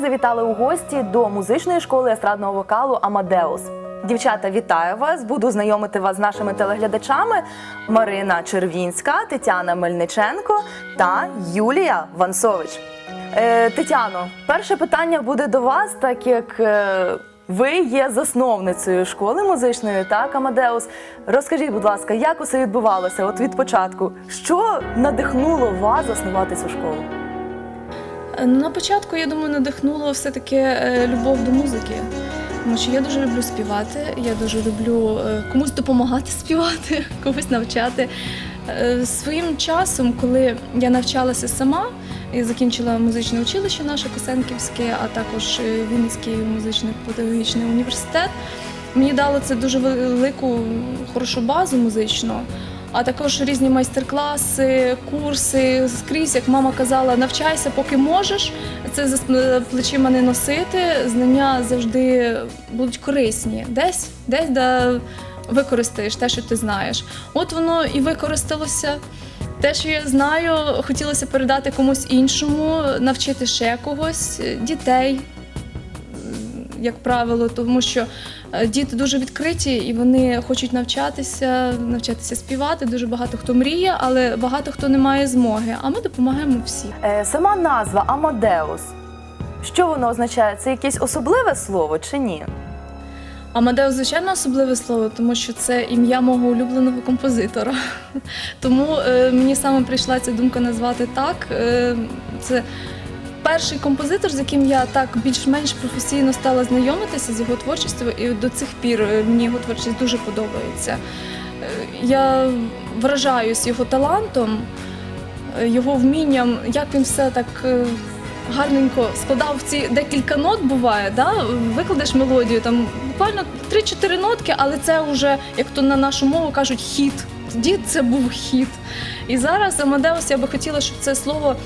завітали у гості до музичної школи естрадного вокалу Амадеус. Дівчата, вітаю вас! Буду знайомити вас з нашими телеглядачами Марина Червінська, Тетяна Мельниченко та Юлія Вансович. Е, Тетяно, перше питання буде до вас, так як е, ви є засновницею школи музичної, так, Амадеус. Розкажіть, будь ласка, як усе відбувалося от від початку? Що надихнуло вас заснувати цю школу? Е, Ну, на початку, я думаю, надихнуло все-таки е, любов до музики. Тому що я дуже люблю співати, я дуже люблю е, комусь допомагати співати, когось навчати. Своїм часом, коли я навчалася сама, і закінчила музичне училище наше Косенківське, а також Вінницький музичний педагогічний університет, мені дало це дуже велику хорошу базу музичну. А також різні майстер-класи, курси скрізь, як мама казала, навчайся, поки можеш. Це за плечима не носити. Знання завжди будуть корисні. Десь, десь де використаєш те, що ти знаєш. От воно і використалося. Те, що я знаю, хотілося передати комусь іншому, навчити ще когось, дітей, як правило, тому що діти дуже відкриті і вони хочуть навчатися, навчатися співати. Дуже багато хто мріє, але багато хто не має змоги. А ми допомагаємо всі. Е, Сама назва Амадеус. Що воно означає? Це якесь особливе слово чи ні? Амадеус, звичайно, особливе слово, тому що це ім'я мого улюбленого композитора. Тому е, мені саме прийшла ця думка назвати так. Е, це перший композитор, з яким я так більш-менш професійно стала знайомитися з його творчістю, і до цих пір е, мені його творчість дуже подобається. Е, я вражаюсь його талантом, е, його вмінням, як він все так. Гарненько складав ці декілька нот буває, да? викладеш мелодію, там буквально 3-4 нотки, але це вже, як то на нашу мову кажуть, хіт. Тоді це був хіт. І зараз Амадеус я би хотіла, щоб це слово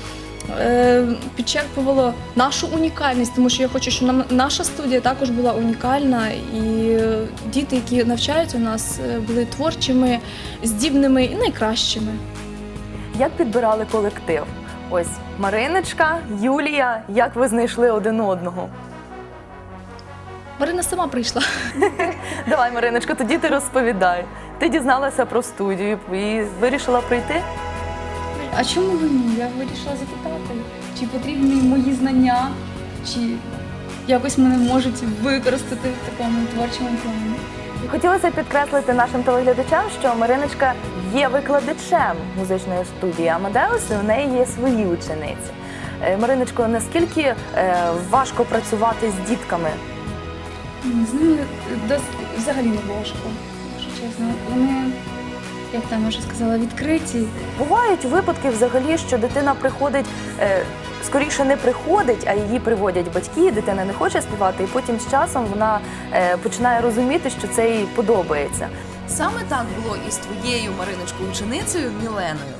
підчерпувало нашу унікальність, тому що я хочу, щоб наша студія також була унікальна, і е, діти, які навчаються у нас, е, були творчими, здібними і найкращими. Як підбирали колектив? Ось Мариночка, Юлія, як ви знайшли один одного? Марина сама прийшла. Давай, Мариночка, тоді ти розповідай. Ти дізналася про студію і вирішила прийти? А чому ви ні? Я вирішила запитати, чи потрібні мої знання, чи якось мене можуть використати в такому творчому плані. Хотілося підкреслити нашим телеглядачам, що Мариночка є викладачем музичної студії Амадеус, і у неї є свої учениці. Е, Мариночко, наскільки е, важко працювати з дітками? З ними дос- взагалі не важко, якщо чесно. Вони, як там вже сказала, відкриті. Бувають випадки взагалі, що дитина приходить. е, Скоріше не приходить, а її приводять батьки, дитина не хоче співати, і потім з часом вона е, починає розуміти, що це їй подобається. Саме так було і з твоєю Мариночкою ученицею Міленою.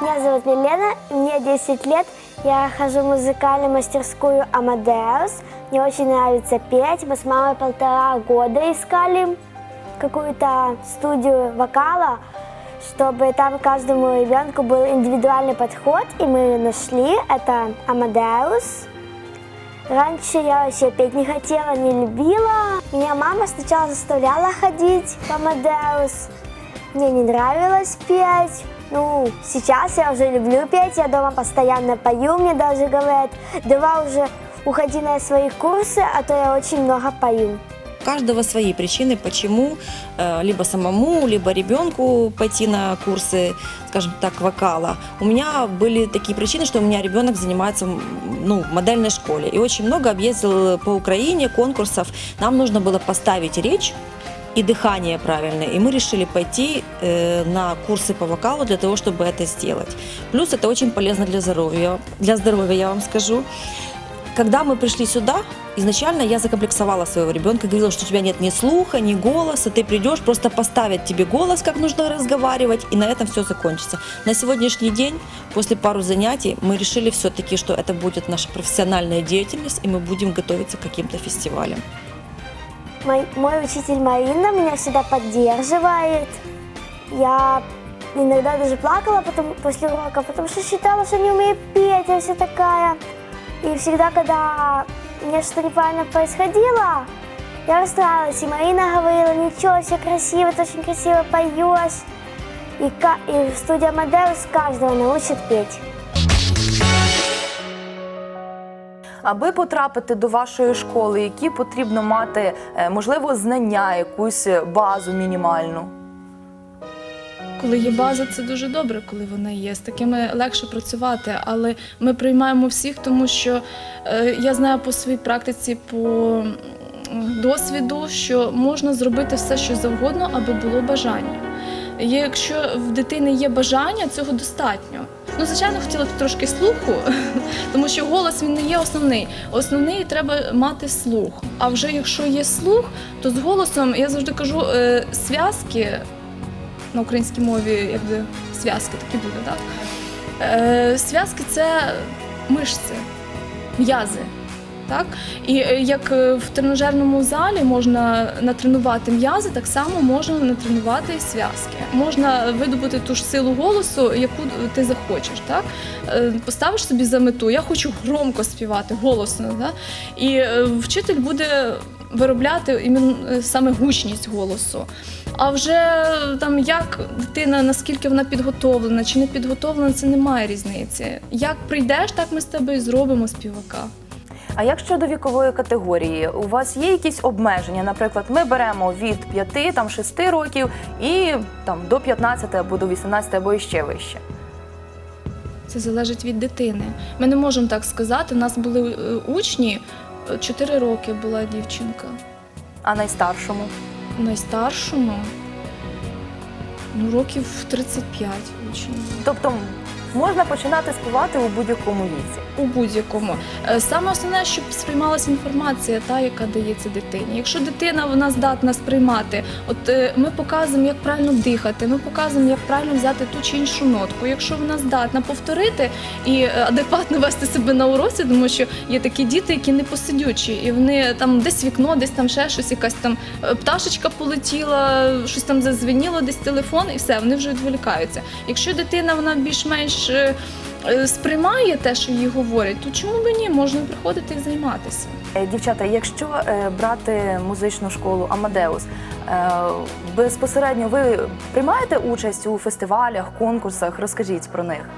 Меня зовут Милена, мне 10 лет. Я хожу в музыкальную мастерскую Амадеус. Мне очень нравится петь. Мы с мамой полтора года искали какую-то студию вокала, чтобы там каждому ребенку был индивидуальный подход. И мы нашли. Это Амадеус. Раньше я вообще петь не хотела, не любила. Меня мама сначала заставляла ходить в Амадеус. Мне не нравилось петь. Ну, сейчас я уже люблю петь, я дома постоянно пою, мне даже говорят, давай уже уходи на свои курсы, а то я очень много пою. У каждого свои причины, почему э, либо самому, либо ребенку пойти на курсы, скажем так, вокала. У меня были такие причины, что у меня ребенок занимается м, ну, в модельной школе. И очень много объездил по Украине конкурсов. Нам нужно было поставить речь и дыхание правильное. И мы решили пойти э, на курсы по вокалу для того, чтобы это сделать. Плюс это очень полезно для здоровья. Для здоровья, я вам скажу. Когда мы пришли сюда, изначально я закомплексовала своего ребенка, говорила, что у тебя нет ни слуха, ни голоса, ты придешь, просто поставят тебе голос, как нужно разговаривать, и на этом все закончится. На сегодняшний день, после пару занятий, мы решили все-таки, что это будет наша профессиональная деятельность, и мы будем готовиться к каким-то фестивалям. Мой, мой учитель Марина меня всегда поддерживает. Я иногда даже плакала потом, после урока, потому что считала, что не умею петь, я вся такая. И всегда, когда меня что-то неправильно происходило, я расстраивалась. И Марина говорила, ничего, все красиво, ты очень красиво поешь. И, и студия Модерус каждого научит петь. Аби потрапити до вашої школи, які потрібно мати, е, можливо, знання, якусь базу мінімальну? Коли є база, це дуже добре, коли вона є. З такими легше працювати, але ми приймаємо всіх, тому що е, я знаю по своїй практиці, по досвіду, що можна зробити все, що завгодно, аби було бажання. Якщо в дитини є бажання, цього достатньо. Ну, звичайно, хотіла б трошки слуху, тому що голос він не є основний. Основний треба мати слух. А вже якщо є слух, то з голосом я завжди кажу е, зв'язки на українській мові, якби зв'язки такі буде, так? Е, зв'язки це мишці, м'язи. Так? І е, як е, в тренажерному залі можна натренувати м'язи, так само можна натренувати зв'язки. Можна видобути ту ж силу голосу, яку ти захочеш. Так? Е, Поставиш собі за мету, я хочу громко співати, голосно. Так? І вчитель буде виробляти саме гучність голосу. А вже там як дитина, наскільки вона підготовлена чи не підготовлена, це немає різниці. Як прийдеш, так ми з тебе і зробимо співака. А як щодо вікової категорії, у вас є якісь обмеження? Наприклад, ми беремо від 5 там 6 років і там до 15 або до 18 або іще вище. Це залежить від дитини. Ми не можемо так сказати. У нас були е, учні, 4 роки була дівчинка. А найстаршому? Найстаршому ну, років 35 учнів. Тобто можна починати співати у будь-якому віці. у будь-якому. Е, Саме основне, щоб сприймалася інформація, та яка дається дитині. Якщо дитина вона здатна сприймати, от е, ми показуємо, як правильно дихати, ми показуємо, як правильно взяти ту чи іншу нотку. Якщо вона здатна повторити і е, адекватно вести себе на уроці, тому що є такі діти, які не посидючі, і вони там десь вікно, десь там ще щось, якась там пташечка полетіла, щось там зазвеніло, десь телефон, і все, вони вже відволікаються. Якщо дитина вона більш-менш е, е, сприймає те, що їй говорять, то чому б ні? Можна приходити і займатися. Е, Дівчата, якщо е, брати музичну школу Амадеус, безпосередньо ви приймаєте участь у фестивалях, конкурсах? Розкажіть про них.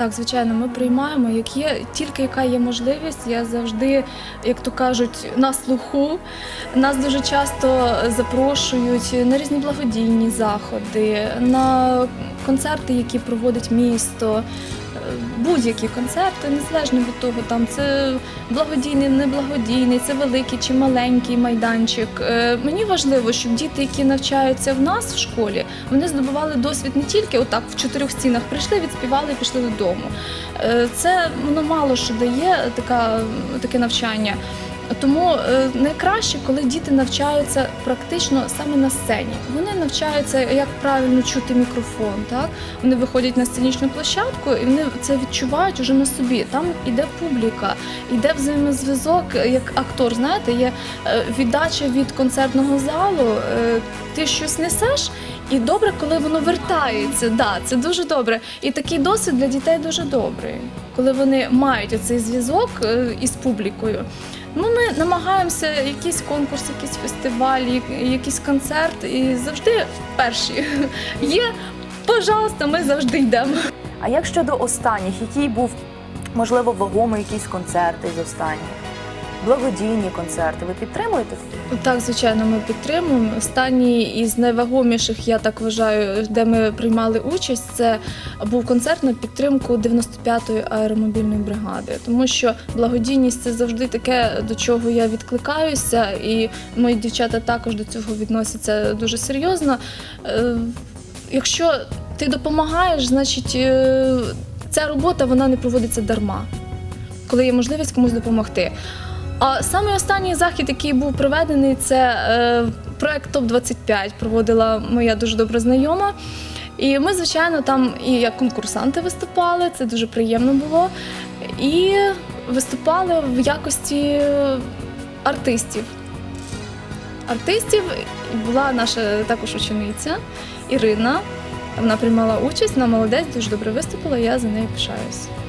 Так, звичайно, ми приймаємо, як є, тільки яка є можливість. Я завжди, як то кажуть, на слуху. Нас дуже часто запрошують на різні благодійні заходи, на концерти, які проводить місто. Будь-які концерти, незалежно від того, там це благодійний, неблагодійний, це великий чи маленький майданчик. Е, Мені важливо, щоб діти, які навчаються в нас в школі, вони здобували досвід не тільки отак в чотирьох стінах прийшли, відспівали і пішли додому. Е, Це воно мало що дає така, таке навчання. Тому е, найкраще, коли діти навчаються практично саме на сцені. Вони навчаються, як правильно чути мікрофон. Так вони виходять на сценічну площадку і вони це відчувають уже на собі. Там іде публіка, іде взаємозв'язок, як актор. Знаєте, є е, віддача від концертного залу. е, Ти щось несеш, і добре, коли воно вертається. Да, це дуже добре. І такий досвід для дітей дуже добрий, коли вони мають оцей зв'язок із публікою. Ну, ми намагаємося якийсь конкурс, якийсь фестиваль, якийсь концерт, і завжди перші є. Пожалуйста, ми завжди йдемо. А як щодо останніх, який був можливо вагомий якийсь концерт із останніх? Благодійні концерти. Ви підтримуєте? Так, звичайно, ми підтримуємо. Останній із найвагоміших, я так вважаю, де ми приймали участь, це був концерт на підтримку 95-ї аеромобільної бригади. Тому що благодійність це завжди таке, до чого я відкликаюся, і мої дівчата також до цього відносяться дуже серйозно. Е, Якщо ти допомагаєш, значить е, ця робота вона не проводиться дарма, коли є можливість комусь допомогти. А саме останній захід, який був проведений, це е, проект ТОП 25 проводила моя дуже добра знайома. І ми, звичайно, там і як конкурсанти виступали, це дуже приємно було. І виступали в якості артистів. артистів була наша також учениця Ірина. Вона приймала участь, вона молодець, дуже добре виступила, я за нею пишаюсь.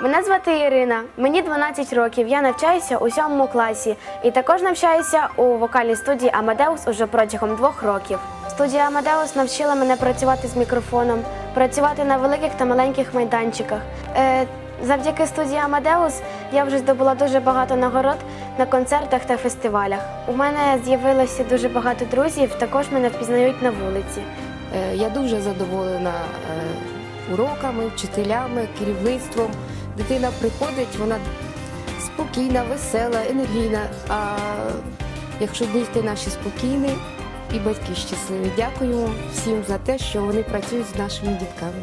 Мене звати Ірина, мені 12 років. Я навчаюся у сьомому класі і також навчаюся у вокальній студії Амадеус уже протягом двох років. Студія Амадеус навчила мене працювати з мікрофоном, працювати на великих та маленьких майданчиках. Е, завдяки студії Амадеус я вже здобула дуже багато нагород на концертах та фестивалях. У мене з'явилося дуже багато друзів, також мене впізнають на вулиці. Е, Я дуже задоволена е, уроками, вчителями, керівництвом. Дитина приходить, вона спокійна, весела, енергійна. А якщо діти наші спокійні і батьки щасливі, дякуємо всім за те, що вони працюють з нашими дітками.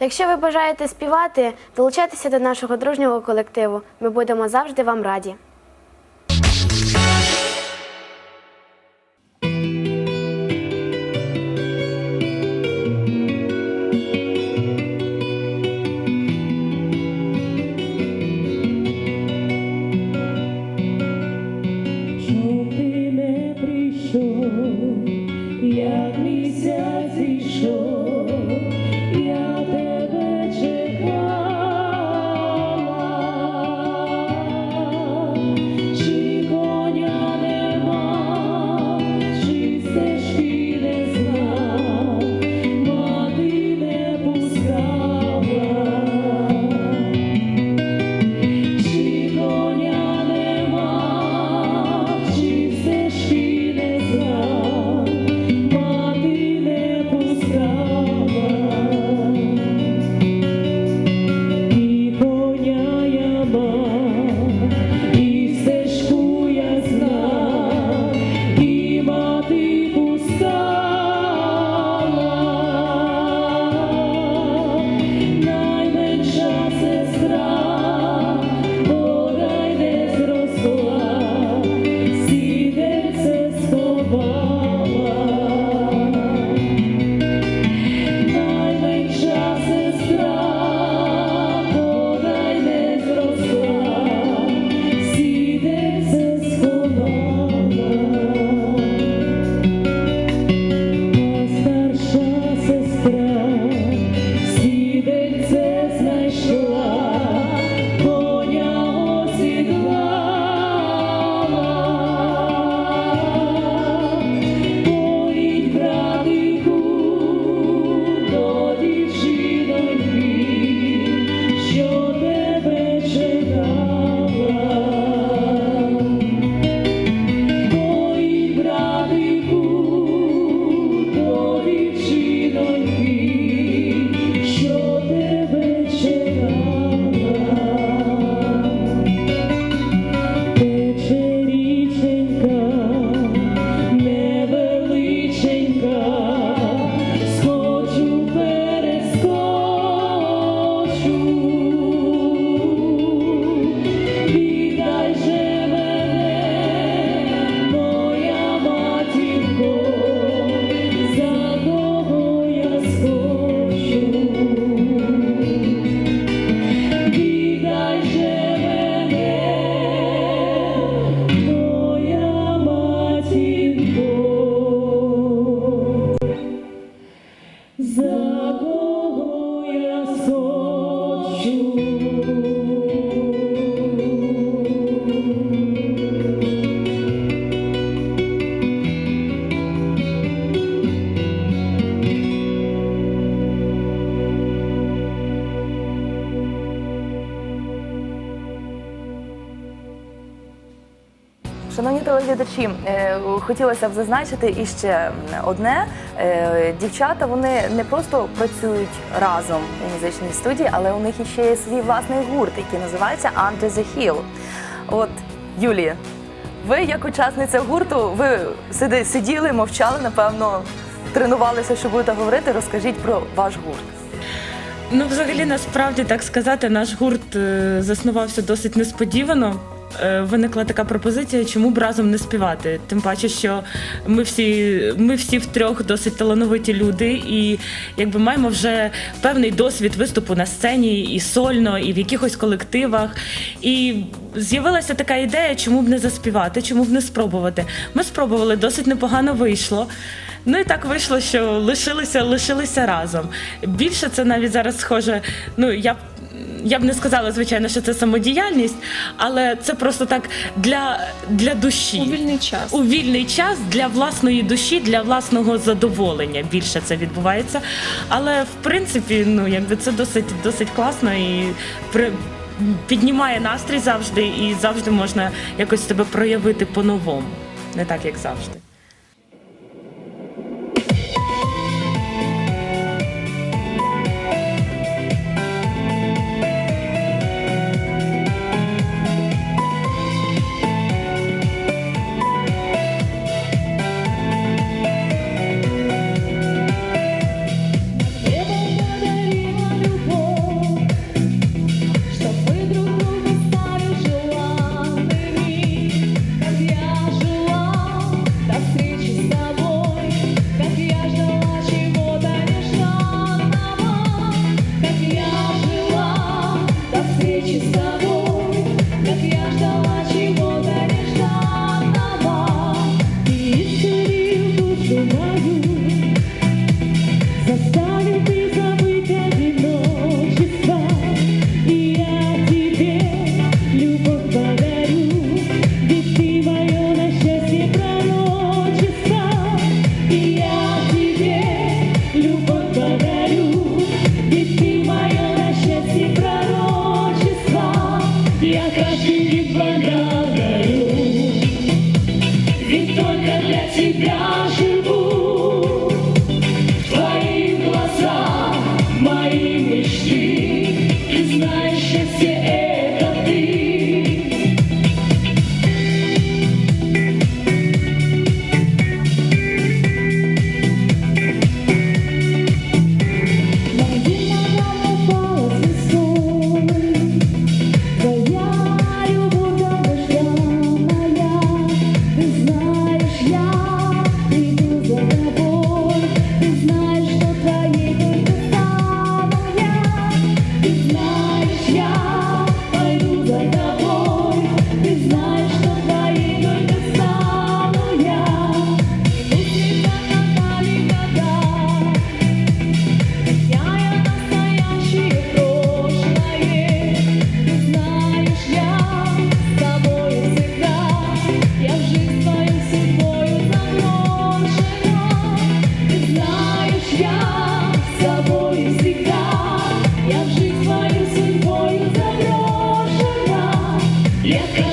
Якщо ви бажаєте співати, долучайтеся до нашого дружнього колективу. Ми будемо завжди вам раді. Шановні телеглядачі, е, хотілося б зазначити іще одне: Е, дівчата вони не просто працюють разом у музичній студії, але у них іще є свій власний гурт, який називається Under the Hill. От Юлія, ви як учасниця гурту, ви сиділи, мовчали, напевно, тренувалися, що будете говорити. Розкажіть про ваш гурт. Ну, взагалі, насправді так сказати, наш гурт е, заснувався досить несподівано. Е, виникла така пропозиція, чому б разом не співати. Тим паче, що ми всі, ми всі втрьох досить талановиті люди, і якби маємо вже певний досвід виступу на сцені і сольно, і в якихось колективах. І з'явилася така ідея, чому б не заспівати, чому б не спробувати. Ми спробували, досить непогано вийшло. Ну і так вийшло, що лишилися, лишилися разом. Більше це навіть зараз схоже. Ну я я б не сказала, звичайно, що це самодіяльність, але це просто так для, для душі. У вільний час. У вільний час для власної душі, для власного задоволення більше це відбувається. Але в принципі, ну якби це досить досить класно і при. Піднімає настрій завжди, і завжди можна якось себе проявити по-новому, не так як завжди. Я каждый миг Я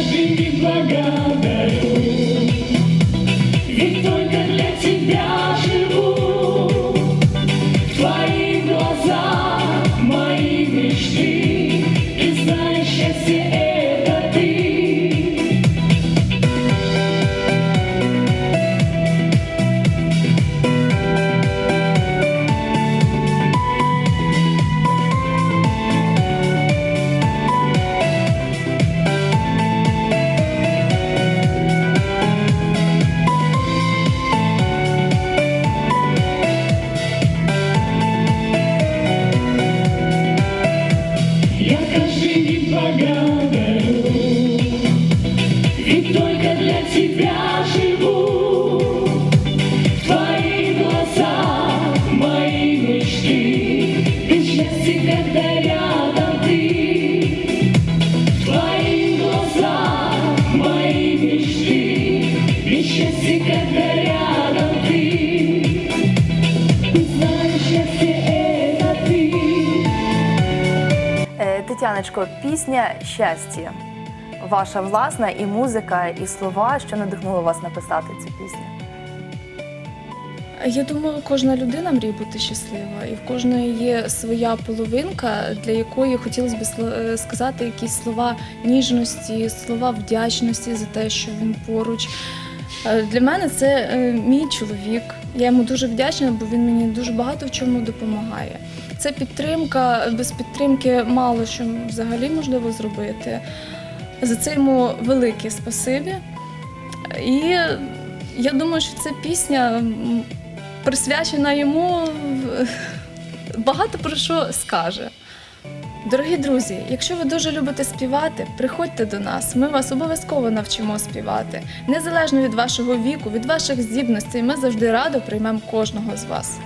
Тетяночко, пісня щастя. Ваша власна і музика, і слова, що надихнуло вас написати цю пісню. Я думаю, кожна людина мріє бути щаслива, і в кожної є своя половинка, для якої хотілося б е, сказати якісь слова ніжності, слова вдячності за те, що він поруч. Е, Для мене це е, мій чоловік. Я йому дуже вдячна, бо він мені дуже багато в чому допомагає. Це підтримка. Без підтримки мало що взагалі можливо зробити. За це йому велике спасибі. І я думаю, що ця пісня присвячена йому багато про що скаже. Дорогі друзі, якщо ви дуже любите співати, приходьте до нас. Ми вас обов'язково навчимо співати. Незалежно від вашого віку, від ваших здібностей, ми завжди радо приймемо кожного з вас.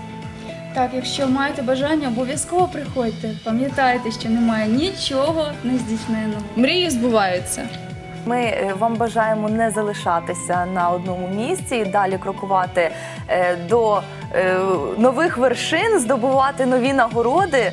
Так, якщо маєте бажання, обов'язково приходьте. Пам'ятайте, що немає нічого нездійсненого. Мрії збуваються. Ми е, вам бажаємо не залишатися на одному місці і далі крокувати е, до е, нових вершин, здобувати нові нагороди.